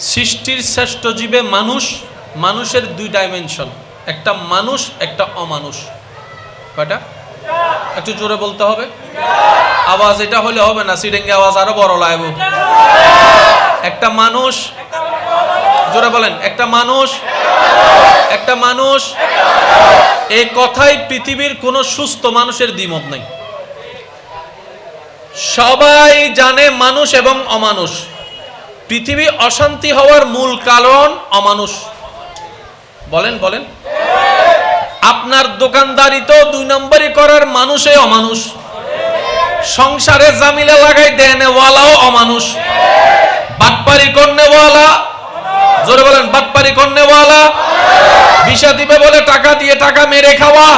সৃষ্টির শ্রেষ্ঠ জীবে মানুষ, মানুষের দুই ডাইমেনশন একটা মানুষ, একটা অমানুষ। কয়টা? একটু জোরে বলতে হবে। আওয়াজ এটা হলে হবে না সিডেঙ্গে আওয়াজ আরও বড় লাগবে একটা মানুষ, জোরে বলেন, একটা মানুষ একটা মানুষ। এই কথাই পৃথিবীর কোনো সুস্থ মানুষের দ্বিমত নাই। সবাই জানে মানুষ এবং অমানুষ। পৃথিবী অশান্তি হওয়ার মূল কারণ অমানুষ। বলেন বলেন। আপনার দোকানদারি তো দুই নম্বরই করার মানুষে অমানুষ। সংসারে জামিলা লাগাই দেনেওয়ালাও অমানুষ। বাটপারি করনেওয়ালা জোরে বলেন, বাটপারি করনেওয়ালা বিষা দিবে বলে টাকা দিয়ে টাকা মেরে খাওয়া।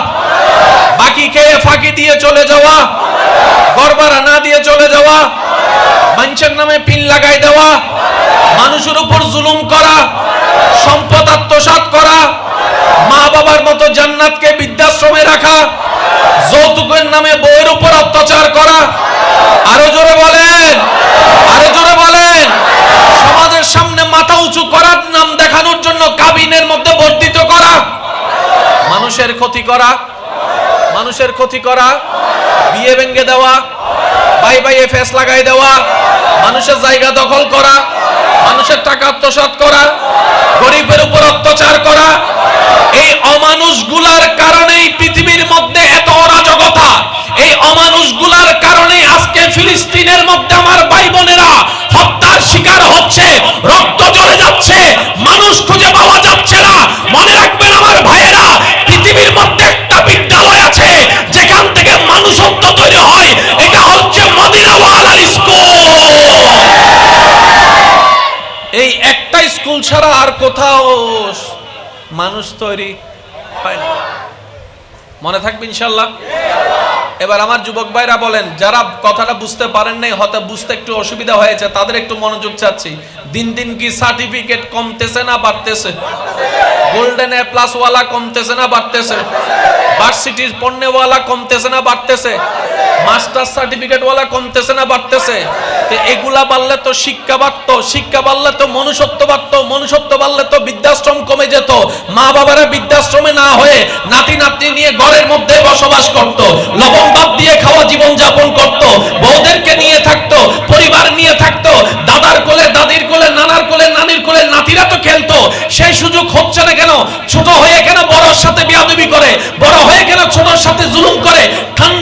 বাকি খেয়ে ফাঁকি দিয়ে চলে যাওয়া। গড়বাড়া না দিয়ে চলে যাওয়া। মানুষের নামে পিন লাগাই দেওয়া। মতো বৃদ্ধাশ্রমে রাখা, যৌতুকের নামে বইয়ের উপর অত্যাচার করা। আরও জোরে বলেন, আরও জোরে বলেন। সমাজের সামনে মাথা উঁচু করার নাম দেখানোর জন্য কাবিনের মধ্যে বর্ধিত করা। মানুষের ক্ষতি করা, মানুষের ক্ষতি করা। বিয়ে ভেঙে দেওয়া, বাই বাইয়ে ফেস লাগাই দেওয়া, মানুষের জায়গা দখল করা। এই একটা স্কুল ছাড়া আর কোথাও মানুষ তৈরি হয় না। মনে থাকবে ইনশাল্লাহ? এবার আমার যুবক ভাইরা বলেন, যারা কথাটা বুঝতে পারেন নাই, হয়তো বুঝতে একটু অসুবিধা হয়েছে, তাদের একটু মনোযোগ চাচ্ছি। দিন দিন কি সার্টিফিকেট কমতেছে না বাড়তেছে? গোল্ডেন এ প্লাস ওয়ালা কমতেছে না বাড়তেছে? ভার্সিটির পণ্যওয়ালা কমতেছে না, বাড়তেছে। মাস্টার সার্টিফিকেট ওয়ালা কমতেছে না, বাড়তেছে। তো এগুলা বাড়লে তো শিক্ষা বাড়তো, শিক্ষা বাড়লে তো মনুষ্যত্ব বাড়তো, মনুষ্যত্ব বাড়লে তো বৃদ্ধাশ্রম কমে যেত। মা বাবারা বৃদ্ধাশ্রমে না হয়ে নাতি নাতনি নিয়ে ঘরের মধ্যে বসবাস করত, লবণ ভাত দিয়ে খাওয়া জীবন যাপন করত, বউদেরকে নিয়ে থাকতো, পরিবার নিয়ে থাকতো, দাদার কোলে, দাদির কোলে, নানার কোলে, নানির কোলে নাতিরা তো খেলতো। সেই সুযোগ হচ্ছে না কেন? ছোট হয়ে কেন বড়র সাথে বিয়াদবি করে বড় হয়ে গেলে ছোটর সাথে জুলুম করে? ঠান্ডা